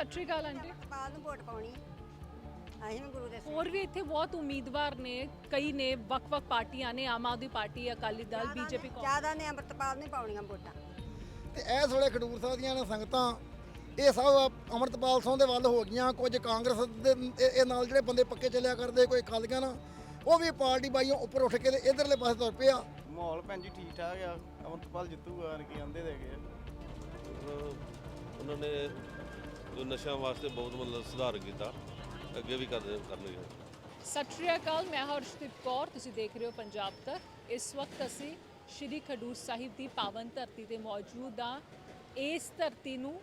ਸਤਿ ਸ਼੍ਰੀ ਅਕਾਲ ਆਂਟੀ। ਪਾਲ ਨੂੰ ਵੋਟ ਪਾਉਣੀ। ਅਸੀਂ ਵੀ ਗੁਰੂ ਦੇ ਹੋਰ ਵੀ ਇੱਥੇ ਬਹੁਤ ਉਮੀਦਵਾਰ ਨੇ ਕਈ ਨੇ ਵੱਖ-ਵੱਖ ਪਾਰਟੀਆਂ ਨੇ ਆਮ ਆਦਮੀ ਪਾਰਟੀ ਅਕਾਲੀ ਦਲ ਬੀਜੇਪੀ ਕਾਂਗਰਸ ਜ਼ਿਆਦਾ ਨੇ ਅੰਮ੍ਰਿਤਪਾਲ ਨਹੀਂ ਪਾਉਣੀਆਂ ਵੋਟਾਂ। ਤੇ ਇਸ ਵੇਲੇ ਖਡੂਰ ਸਾਹਿਬ ਦੀਆਂ ਨਾ ਸੰਗਤਾਂ ਇਹ ਸਭ ਅਮਰਤਪਾਲ ਸਿੰਘ ਦੇ ਵੱਲ ਹੋ ਗਈਆਂ। ਕੁਝ ਕਾਂਗਰਸ ਦੇ ਇਹ ਇਹ ਨਾਲ ਜਿਹੜੇ ਬੰਦੇ ਪੱਕੇ ਚੱਲਿਆ ਕਰਦੇ ਕੋਈ ਅਕਾਲੀਆਂ ਨਾ ਉਹ ਵੀ ਪਾਰਟੀ ਬਾਈਆਂ ਉੱਪਰ ਉੱਠ ਕੇ ਤੇ ਇਧਰਲੇ ਪਾਸੇ ਤੁਰ ਪਿਆ ਮਾਹੌਲ ਭੈਣ ਜੀ ਠੀਕ ਠਾਕ ਆ। ਅਮਰਤਪਾਲ ਜਿੱਤੂਗਾ ਕਿ ਕਹਿੰਦੇ ਦੇਗੇ ਉਹਨਾਂ ਨੇ ਜੋ ਨਸ਼ਿਆਂ ਵਾਸਤੇ ਬਹੁਤ ਮਤਲਬ ਸੁਧਾਰ ਕੀਤਾ। ਅੱਗੇ ਵੀ ਕਰਦੇ ਕਰਨਗੇ। ਸਤਿ ਸ਼੍ਰੀ ਅਕਾਲ, ਮੈਂ ਹਰਸ਼ਦੀਪ ਕੌਰ, ਤੁਸੀਂ ਦੇਖ ਰਹੇ ਹੋ ਪੰਜਾਬ ਤੱਕ। ਇਸ ਵਕਤ ਅਸੀਂ ਸ਼੍ਰੀ ਖਡੂਰ ਸਾਹਿਬ ਦੀ ਪਾਵਨ ਧਰਤੀ ਤੇ ਮੌਜੂਦ ਹਾਂ। ਇਸ ਧਰਤੀ ਨੂੰ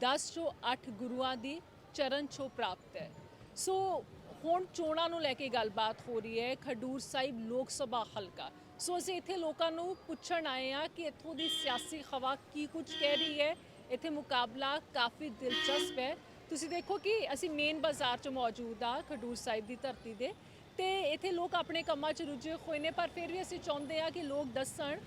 10 ਚੋਂ 8 ਗੁਰੂਆਂ ਦੀ ਚਰਨ ਛੋਹ ਪ੍ਰਾਪਤ ਹੈ। ਸੋ ਹੁਣ ਚੋਣਾਂ ਨੂੰ ਲੈ ਕੇ ਗੱਲਬਾਤ ਹੋ ਰਹੀ ਹੈ, ਖਡੂਰ ਸਾਹਿਬ ਲੋਕ ਸਭਾ ਹਲਕਾ। ਸੋ ਅਸੀਂ ਇੱਥੇ ਲੋਕਾਂ ਨੂੰ ਪੁੱਛਣ ਆਏ ਆ ਕਿ ਇੱਥੋਂ ਦੀ ਸਿਆਸੀ ਹਵਾ ਕੀ ਕੁਝ ਕਹਿ ਰਹੀ ਹੈ ਇੱਥੇ ਮੁਕਾਬਲਾ ਕਾਫੀ ਦਿਲਚਸਪ ਹੈ। ਤੁਸੀਂ ਦੇਖੋ ਕਿ ਅਸੀਂ ਮੇਨ ਬਾਜ਼ਾਰ 'ਚ ਮੌਜੂਦ ਆ ਖਡੂਰ ਸਾਹਿਬ ਦੀ ਧਰਤੀ ਦੇ। ਤੇ ਇੱਥੇ ਲੋਕ ਆਪਣੇ ਕੰਮਾਂ 'ਚ ਰੁੱਝੇ ਹੋਏ ਨੇ ਪਰ ਫਿਰ ਵੀ ਅਸੀਂ ਚਾਹੁੰਦੇ ਆ ਕਿ ਲੋਕ ਦੱਸਣ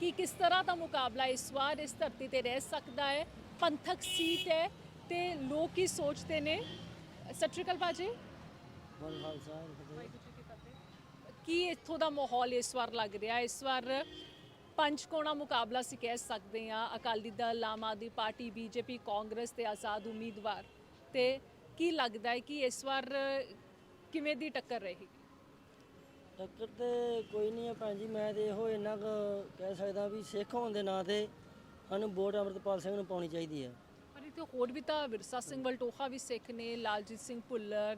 ਕਿ ਕਿਸ ਤਰ੍ਹਾਂ ਦਾ ਮੁਕਾਬਲਾ ਇਸ ਵਾਰ ਇਸ ਧਰਤੀ ਤੇ ਰਹਿ ਸਕਦਾ ਹੈ। ਪੰਥਕ ਸੀਟ ਹੈ ਤੇ ਲੋਕ ਕੀ ਸੋਚਦੇ ਨੇ। ਸਤਿ ਸ਼੍ਰੀ ਅਕਾਲ ਭਾਜੀ। ਕੀ ਇੱਥੋਂ ਦਾ ਮਾਹੌਲ ਇਸ ਵਾਰ ਲੱਗ ਰਿਹਾ? ਇਸ ਵਾਰ ਪੰਜ ਕੋਣਾ ਮੁਕਾਬਲਾ ਸੀ ਕਹਿ ਸਕਦੇ ਆ ਅਕਾਲੀ ਦਲ ਆਮ ਆਦਮੀ ਪਾਰਟੀ ਬੀਜੇਪੀ ਕਾਂਗਰਸ ਤੇ ਆਜ਼ਾਦ ਉਮੀਦਵਾਰ। ਤੇ ਕੀ ਲੱਗਦਾ ਹੈ ਕਿ ਇਸ ਵਾਰ ਕਿਵੇਂ ਦੀ ਟੱਕਰ ਰਹੇਗੀ? ਟੱਕਰ ਤੇ ਕੋਈ ਨਹੀਂ ਹੈ ਭੈਣ ਜੀ। ਮੈਂ ਤੇ ਇਹੋ ਇੰਨਾ ਕੁ ਕਹਿ ਸਕਦਾ ਵੀ ਸਿੱਖ ਹੋਣ ਦੇ ਨਾਂ ਤੇ ਸਾਨੂੰ ਵੋਟ ਅੰਮ੍ਰਿਤਪਾਲ ਸਿੰਘ ਨੂੰ ਪਾਉਣੀ ਚਾਹੀਦੀ ਹੈ। ਪਰ ਇੱਥੇ ਹੋਰ ਵੀ ਤਾਂ ਵਿਰਸਾ ਸਿੰਘ ਵਲਟੋਹਾ ਵੀ ਸਿੱਖ ਨੇ ਲਾਲਜੀਤ ਸਿੰਘ ਭੁੱਲਰ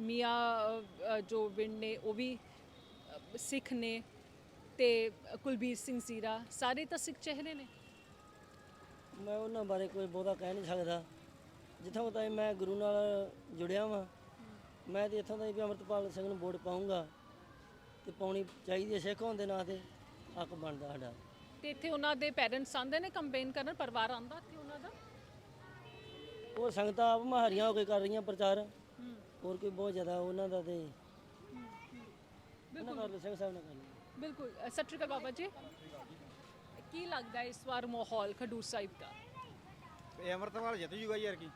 ਮੀਆਂ ਅ, ਅ, ਜੋ ਵਿੰਡ ਨੇ ਉਹ ਵੀ ਅ, ਸਿੱਖ ਨੇ। ਤੇ ਕੁਲਬੀਰ ਸਿੰਘ ਜ਼ੀਰਾ ਸਾਰੇ ਤਾਂ ਸਿੱਖ ਚਿਹਰੇ ਨੇ। ਮੈਂ ਉਹਨਾਂ ਬਾਰੇ ਕੋਈ ਬਹੁਤਾ ਕਹਿ ਨਹੀਂ ਸਕਦਾ। ਜਿੱਥੋਂ ਤਾਈਂ ਮੈਂ ਗੁਰੂ ਨਾਲ ਜੁੜਿਆ ਵਾਂ ਮੈਂ ਤੇ ਇੱਥੋਂ ਤਾਈਂ ਵੀ ਅੰਮ੍ਰਿਤਪਾਲ ਸਿੰਘ ਨੂੰ ਵੋਟ ਪਾਉਂਗਾ ਤੇ ਪਾਉਣੀ ਚਾਹੀਦੀ ਹੈ ਸਿੱਖ ਹੋਣ ਦੇ ਨਾਂ ਤੇ ਹੱਕ ਬਣਦਾ ਸਾਡਾ। ਤੇ ਇੱਥੇ ਉਹਨਾਂ ਦੇ ਪੈਰੈਂਟਸ ਆਂਦੇ ਨੇ ਕੰਪੇਨ ਕਰਨ ਪਰਿਵਾਰ ਆਂਦਾ ਇੱਥੇ ਉਹਨਾਂ ਦਾ? ਉਹ ਸੰਗਤਾਂ ਆਪ ਮਹਾਰੀਆਂ ਹੋ ਕੇ ਕਰ ਰਹੀਆਂ ਪ੍ਰਚਾਰ। ਹੋਰ ਕੋਈ ਬਹੁਤ ਜ਼ਿਆਦਾ ਉਹਨਾਂ ਦਾ ਤੇ ਲਓ ਸਿੰਘ ਸਾਹਿਬ ਨਾਲ ਕਰ ਬਿਲਕੁਲ ਅ, ਸਤਿ ਸ਼੍ਰੀ ਅਕਾਲ ਬਾਬਾ ਜੀ। ਕੀ ਲੱਗਦਾ ਹੈ ਇਸ ਵਾਰ ਮਾਹੌਲ ਖਡੂਰ ਸਾਹਿਬ ਦਾ? ਇਹ ਅਮਰਤਪਾਲ ਜਿੱਤ ਜੂਗਾ ਯਾਰ ਕੀ?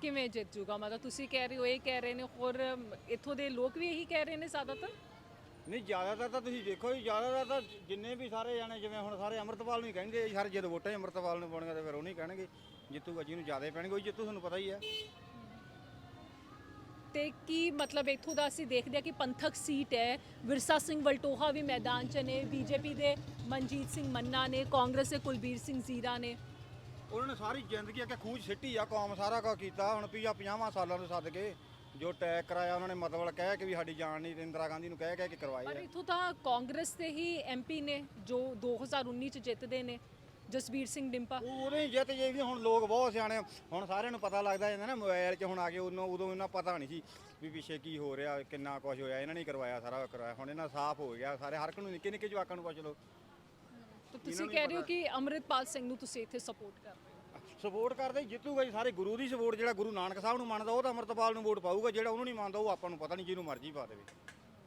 ਕਿਵੇਂ ਜਿੱਤ ਜੂਗਾ? ਮਤਲਬ ਤੁਸੀਂ ਕਹਿ ਰਹੇ ਹੋ ਇਹ ਕਹਿ ਰਹੇ ਨੇ ਹੋਰ ਅਮ, ਇੱਥੋਂ ਦੇ ਲੋਕ ਵੀ ਇਹੀ ਕਹਿ ਰਹੇ ਨੇ ਜ਼ਿਆਦਾਤਰ? ਨਹੀਂ ਜ਼ਿਆਦਾਤਰ ਤਾਂ ਤੁਸੀਂ ਦੇਖੋ ਜੀ ਜ਼ਿਆਦਾਤਰ ਤਾਂ ਜਿੰਨੇ ਵੀ ਸਾਰੇ ਜਾਣੇ ਜਿਵੇਂ ਹੁਣ ਸਾਰੇ ਅਮਰਤਪਾਲ ਨੂੰ ਹੀ ਕਹਿੰਦੇ ਆ, ਸਾਰੇ ਜਦੋਂ ਵੋਟਾਂ ਹੀ ਅਮਰਤਪਾਲ ਨੂੰ ਪਾਉਣਗੇ ਤੇ ਫਿਰ ਉਹ ਨਹੀਂ ਕਹਿਣਗੇ ਜਿੱਤੂਗਾ ਜਿਹਨੂੰ ਜ਼ਿਆਦਾ ਪੈਣਗੇ ਉਹ ਜਿੱਤੂ ਤੁਹਾਨੂੰ ਪਤਾ ਹੀ ਆ ਤੇ ਕੀ ਮਤਲਬ ਇੱਥੋਂ ਦਾ ਅਸੀਂ ਦੇਖਦੇ ਆ ਕਿ ਪੰਥਕ ਸੀਟ ਹੈ। ਵਿਰਸਾ ਸਿੰਘ ਵਲਟੋਹਾ ਵੀ ਮੈਦਾਨ 'ਚ ਨੇ ਬੀਜੇਪੀ ਦੇ ਮਨਜੀਤ ਸਿੰਘ ਮੰਨਾ ਨੇ ਕਾਂਗਰਸ ਦੇ ਕੁਲਬੀਰ ਸਿੰਘ ਜ਼ੀਰਾ ਨੇ। ਉਹਨਾਂ ਨੇ ਸਾਰੀ ਜ਼ਿੰਦਗੀ ਅੱਗੇ ਖੂਜ ਸਿੱਟੀ ਆ ਕੌਮ ਸਾਰਾ ਕੁਝ ਕੀਤਾ। ਹੁਣ ਵੀ ਆ 50 ਸਾਲਾਂ ਤੋਂ ਸੱਦ ਕੇ ਜੋ ਟੈਕ ਕਰਾਇਆ ਉਹਨਾਂ ਨੇ ਮਤਲਬ ਕਹਿ ਕੇ ਵੀ ਸਾਡੀ ਜਾਨ ਨਹੀਂ ਇੰਦਰਾ ਗਾਂਧੀ ਨੂੰ ਕਹਿ ਕਹਿ ਕੇ ਕਰਵਾਈ ਪਰ ਇੱਥੋਂ ਤਾਂ ਕਾਂਗਰਸ ਦੇ ਹੀ ਐਮਪੀ ਨੇ ਜੋ 2019 ਚ ਜਿੱਤਦੇ ਨੇ। ਜਸਬੀਰ ਸਿੰਘ ਡਿੰਪਾ। ਉਹ ਉਦੋਂ ਹੀ ਜਿੱਤ ਜੇ ਵੀ ਹੁਣ ਲੋਕ ਬਹੁਤ ਸਿਆਣੇ ਆ। ਹੁਣ ਸਾਰਿਆਂ ਨੂੰ ਪਤਾ ਲੱਗਦਾ ਜਾਂਦਾ ਨਾ ਮੋਬਾਈਲ 'ਚ ਹੁਣ ਆ ਕੇ ਉਦੋਂ ਉਦੋਂ ਇਹਨਾਂ ਪਤਾ ਨਹੀਂ ਸੀ ਵੀ ਪਿੱਛੇ ਕੀ ਹੋ ਰਿਹਾ ਕਿੰਨਾ ਕੁਝ ਹੋਇਆ ਇਹਨਾਂ ਨੇ ਕਰਵਾਇਆ ਸਾਰਾ ਕਰਵਾਇਆ। ਹੁਣ ਇਹਨਾਂ ਸਾਫ਼ ਹੋ ਗਿਆ ਸਾਰੇ ਹਰ ਇੱਕ ਨੂੰ ਨਿੱਕੇ ਨਿੱਕੇ ਜਵਾਕਾਂ ਨੂੰ ਪੁੱਛ ਲਓ। ਤਾਂ ਤੁਸੀਂ ਕਹਿ ਰਹੇ ਹੋ ਕਿ ਅੰਮ੍ਰਿਤਪਾਲ ਸਿੰਘ ਨੂੰ ਤੁਸੀਂ ਇੱਥੇ ਸਪੋਰਟ ਕਰ ਰਹੇ ਹੋ। ਸਪੋਰਟ ਕਰਦੇ ਜਿੱਤੂਗਾ ਜੀ ਸਾਰੇ ਗੁਰੂ ਦੀ ਸਪੋਰਟ ਜਿਹੜਾ ਗੁਰੂ ਨਾਨਕ ਸਾਹਿਬ ਨੂੰ ਮੰਨਦਾ ਉਹ ਤਾਂ ਅਮਰਤਪਾਲ ਨੂੰ ਵੋਟ ਪਾਊਗਾ ਜਿਹੜਾ ਉਹਨੂੰ ਨਹੀਂ ਮੰਨਦਾ ਉਹ ਆਪਾਂ ਨੂੰ ਪਤਾ ਨਹੀਂ ਜਿਹਨੂੰ ਮਰਜ਼ੀ ਪਾ ਦੇਵੇ।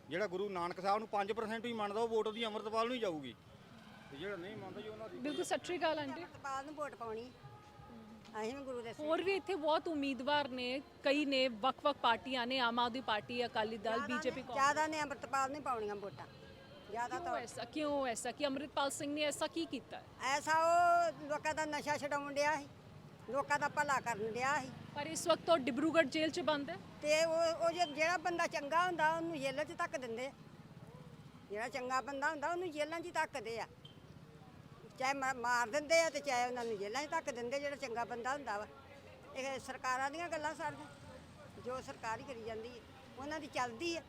ਜਿਹੜਾ ਗੁਰੂ ਨਾਨਕ ਸਾਹਿਬ ਨੂੰ 5% ਹੀ ਮੰਨਦਾ ਉਹ ਵੋਟ ਉਹਦੀ ਅਮਰਤਪਾਲ ਨੂੰ ਹੀ ਜਾਊਗੀ। ਤੇ ਜਿਹੜਾ ਨਹੀਂ ਮੰਨਦਾ ਜੀ ਉਹਨਾਂ ਦੀ ਬਿਲਕੁਲ ਸਤਿ ਸ਼੍ਰੀ ਅਕਾਲ ਆਂਟੀ। ਅੰਮ੍ਰਿਤਪਾਲ ਨੂੰ ਵੋਟ ਪਾਉਣੀ। ਅਸੀਂ ਵੀ ਗੁਰੂ ਦੇ ਹੋਰ ਵੀ ਇੱਥੇ ਬਹੁਤ ਉਮੀਦਵਾਰ ਨੇ ਕਈ ਨੇ ਵੱਖ-ਵੱਖ ਪਾਰਟੀਆਂ ਨੇ ਆਮ ਆਦਮੀ ਪਾਰਟੀ ਅਕਾਲੀ ਦਲ ਬੀਜੇਪੀ ਕਾਂਗਰਸ। ਜ਼ਿਆਦਾ ਨੇ ਅੰਮ੍ਰਿਤਪਾਲ ਨਹੀਂ ਪਾਉਣੀਆਂ ਵੋਟਾਂ। ਜ਼ਿਆਦਾ ਕਿਉਂ ਐਸਾ ਕਿਉਂ ਐਸਾ? ਕਿ ਅੰਮ੍ਰਿਤਪਾਲ ਸਿੰਘ ਨੇ ਐਸਾ ਕੀ ਕੀਤਾ? ਹੈ ਐਸਾ ਉਹ ਲੋਕਾਂ ਦਾ ਨਸ਼ਾ ਛਡਾਉਣ ਡਿਆ ਸੀ। ਲੋਕਾਂ ਦਾ ਭਲਾ ਕਰਨ ਡਿਆ ਸੀ। ਪਰ ਇਸ ਵਕਤ ਉਹ ਡਿਬਰੂਗੜ੍ਹ ਜੇਲ੍ਹ 'ਚ ਬੰਦ ਹੈ? ਤੇ ਉਹ ਉਹ ਜੇ- ਜਿਹੜਾ ਬੰਦਾ ਚੰਗਾ ਹੁੰਦਾ ਉਹਨੂੰ ਜੇਲ੍ਹਾਂ 'ਚ ਧੱਕ ਦਿੰਦੇ ਆ। ਜਿਹੜਾ ਚੰਗਾ ਬੰਦਾ ਹੁੰਦਾ ਉਹਨੂੰ ਜੇਲ੍ਹਾਂ 'ਚ ਹੀ ਧੱਕਦੇ ਆ। ਚਾਹੇ ਮਾ- ਮਾਰ ਦਿੰਦੇ ਆ ਤੇ ਚਾਹੇ ਉਹਨਾਂ ਨੂੰ ਜੇਲ੍ਹਾਂ 'ਚ ਧੱਕ ਦਿੰਦੇ ਜਿਹੜਾ ਚੰਗਾ ਬੰਦਾ ਹੁੰਦਾ ਵਾ। ਇਹ ਸਰਕਾਰਾਂ ਦੀਆਂ ਗੱਲਾਂ ਸਾਰੀਆਂ ਜੋ ਸਰਕਾਰ ਹੀ ਕਰੀ ਜਾਂਦੀ ਹੈ ਉਹਨਾਂ ਦੀ ਚੱਲਦੀ ਹੈ